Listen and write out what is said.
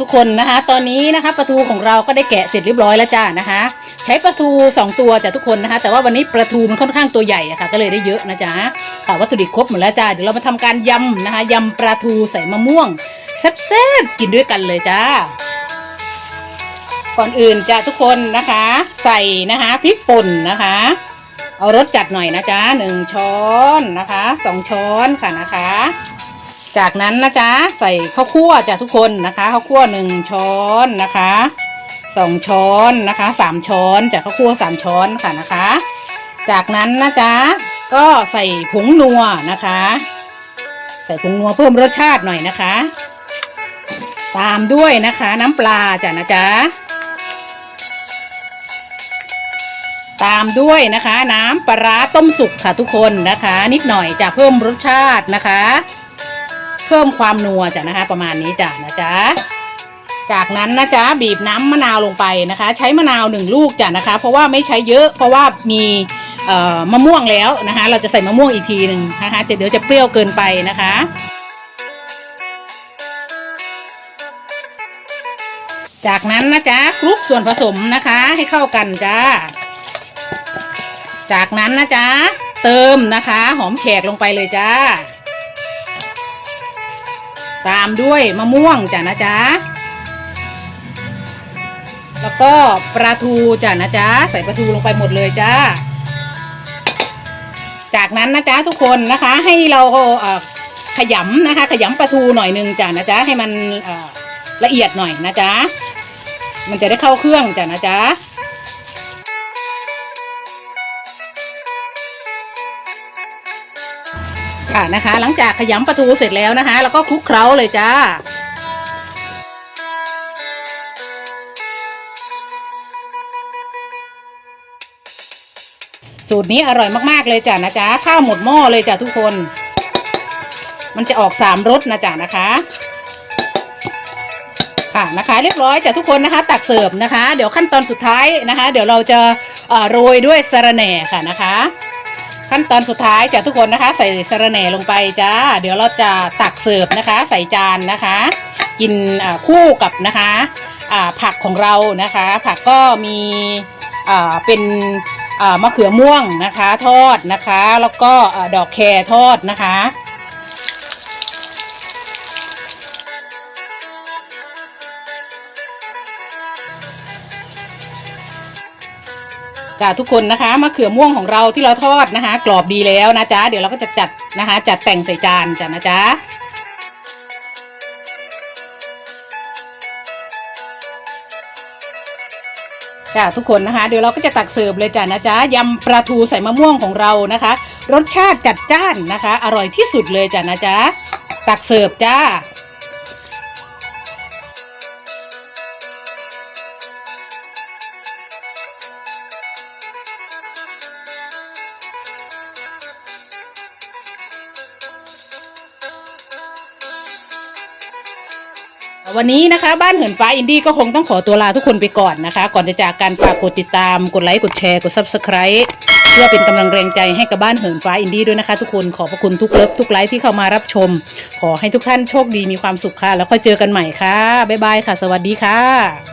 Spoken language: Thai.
ทุกคนนะคะ ตอนนี้นะคะปลาทูของเราก็ได้แกะเสร็จเรียบร้อยแล้วจ้านะคะ ใช้ปลาทูสองตัวจ้ะทุกคนนะคะ แต่ว่าวันนี้ปลาทูมันค่อนข้างตัวใหญ่อะค่ะก็เลยได้เยอะนะจ๊ะค่วัตถุดิบครบหมดแล้วจ้าเดี๋ยวเรามาทำการยำนะคะยำปลาทูใส่มะม่วงแซ่บๆกินด้วยกันเลยจ้าก่อนอื่นจ้ะทุกคนนะคะ ใส่นะคะพริกป่นนะคะ เอารสจัดหน่อยนะจ๊ะหนึ่งช้อนนะคะสองช้อนค่ะนะคะ จากนั้นนะจ๊ะใส่ข้าวคั่วจ้ะทุกคนนะคะข้าวคั่วหนึ่งช้อนนะคะสองช้อนนะคะสามช้อนจากข้าวคั่วสามช้อนค่ะนะคะ จากนั้นนะจ๊ะก็ใส่ผงนัวนะคะ ใส่ผงนัวเพิ่มรสชาติหน่อยนะคะ ตามด้วยนะคะน้ำปลาจ้ะนะจ๊ะตามด้วยนะคะ น้ำปลาร้าต้มสุกค่ะทุกคนนะคะ นิดหน่อยจะเพิ่มรสชาตินะคะ เพิ่มความนัวจ้ะนะคะ ประมาณนี้จ้ะนะจ๊ะจากนั้นนะจ๊ะบีบน้ำมะนาวลงไปนะคะ ใช้มะนาวหนึ่งลูกจ้ะนะคะ เพราะว่าไม่ใช้เยอะเพราะว่ามีมะม่วงแล้วนะคะ เราจะใส่มะม่วงอีกทีหนึ่งนะคะจะเดี๋ยวจะเปรี้ยวเกินไปนะคะ จากนั้นนะจ๊ะคลุกส่วนผสมนะคะให้เข้ากันจ้าจากนั้นนะจ๊ะเติมนะคะ หอมแขกลงไปเลยจ้า ตามด้วยมะม่วงจ้ะนะจ๊ะ แล้วก็ปลาทูจ้ะนะจ๊ะ ใส่ปลาทูลงไปหมดเลยจ้า จากนั้นนะจ๊ะทุกคนนะคะ ให้เราเขยำนะคะ ขยำปลาทูหน่อยนึงจ้ะนะจ๊ะให้มันละเอียดหน่อยนะจ๊ะ มันจะได้เข้าเครื่องจ้ะนะจ๊ะ ค่ะนะคะ หลังจากขยำปลาทูเสร็จแล้วนะคะ แล้วก็คลุกเคล้าเลยจ้าสูตรนี้อร่อยมากๆเลยจ้ะนะจ๊ะข้าวหมดหม้อเลยจ้ะทุกคน มันจะออกสามรสนะจ๊ะนะคะ ค่ะนะคะเรียบร้อยจ้ะทุกคนนะคะ ตักเสิร์ฟนะคะ เดี๋ยวขั้นตอนสุดท้ายนะคะ เดี๋ยวเราจะโรยด้วยสะระแหน่ค่ะนะคะ ขั้นตอนสุดท้ายจ้ะทุกคนนะคะ ใส่สะระแหน่ลงไปจ้า เดี๋ยวเราจะตักเสิร์ฟนะคะ ใส่จานนะคะ กินคู่กับนะคะผักของเรานะคะ ผักก็มีเป็นมะเขือม่วงนะคะ ทอดนะคะ แล้วก็ดอกแครทอดนะคะ จ้าทุกคนนะคะมะเขือม่วงของเราที่เราทอดนะคะ กรอบดีแล้วนะจ๊ะเดี๋ยวเราก็จะจัดนะคะ จัดแต่งใส่จานจ้ะนะจ๊ะจ้าทุกคนนะคะ เดี๋ยวเราก็จะตักเสิร์ฟเลยจ้ะนะจ๊ะยำปลาทูใส่มะม่วงของเรานะคะ รสชาติจัดจ้านนะคะ อร่อยที่สุดเลยจ้ะนะจ๊ะตักเสิร์ฟจ้า วันนี้นะคะบ้านเหินฟ้าอินดี้ก็คงต้องขอตัวลาทุกคนไปก่อนนะคะ ก่อนจะจากกันฝากกดติดตามกดไลค์กดแชร์กด subscribe เพื่อเป็นกำลังแรงใจให้กับบ้านเหินฟ้าอินดี้ด้วยนะคะ ทุกคนขอบพระคุณทุกเลิฟทุกไลค์ที่เข้ามารับชม ขอให้ทุกท่านโชคดีมีความสุขค่ะ แล้วค่อยเจอกันใหม่ค่ะบ๊ายบายค่ะ สวัสดีค่ะ